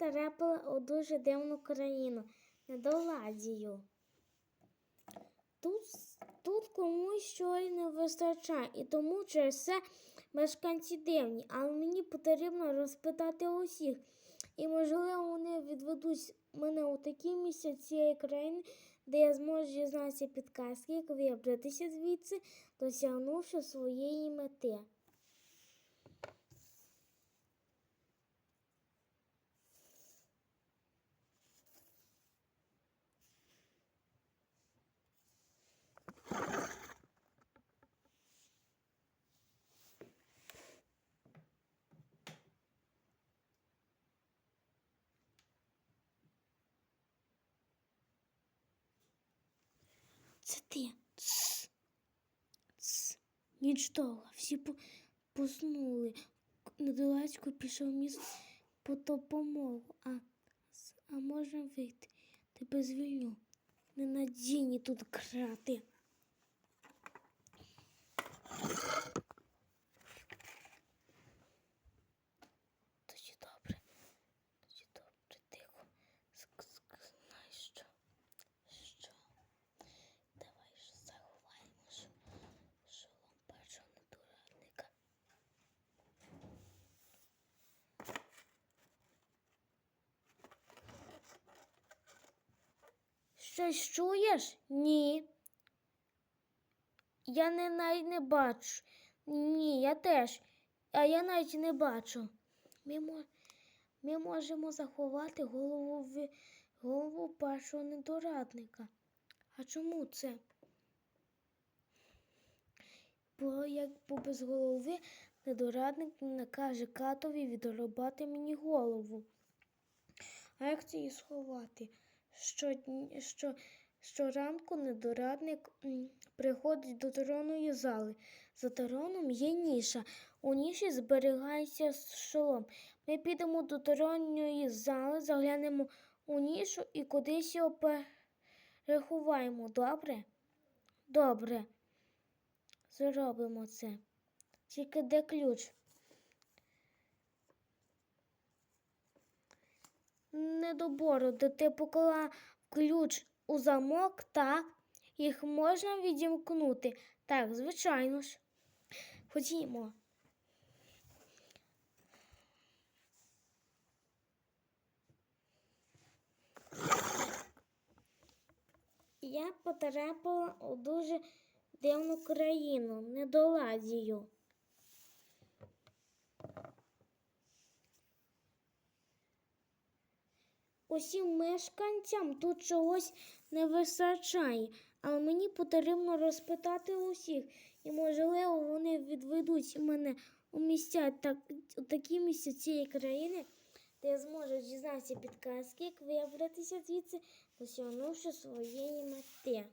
потрапила у дуже дивну країну, недоладію. Тут, тут комусь щось не вистачає, і тому через це мешканці дивні. Але мені потрібно розпитати усіх. І, можливо, вони відведуть мене у такі місця цієї країни, де я зможу дізнатися підказки, як вибратися звідси, досягнувши своєї мети. Це ти. Тс. Тс. Ніч довга. Всі по- поснули. Недолацько пішов міст по допомогу. А, а можна вийти? Тебе звільню. Не надійні тут крати. Тоді добре. Тоді добре, тихо. Ск- ск- Знаєш що? Що? Давай ж заховаємо ж шолом першого натуральника. Щось чуєш? Ні. Я не навіть не бачу. Ні, я теж. А я навіть не бачу. Ми, ми можемо заховати голову в голову першого недорадника. А чому це? Бо якби без голови недорадник не накаже катові відрубати мені голову. А як це її сховати? Що, що, щоранку недорадник приходить до тронної зали. За троном є ніша. У ніші зберігається шолом. Ми підемо до тронної зали, заглянемо у нішу і кудись його переховаємо. Добре? Добре. Зробимо це. Тільки де ключ? Недобору, де ти поклала ключ у замок, так? Їх можна відімкнути. Так, звичайно ж. Ходімо. Я потрапила у дуже дивну країну, недоладію. Усім мешканцям тут чогось не вистачає, але мені потрібно розпитати усіх, і, можливо, вони відведуть мене у місця, так, у такі місця цієї країни, де я зможу дізнатися підказки, як вибратися звідси, досягнувши своєї мети.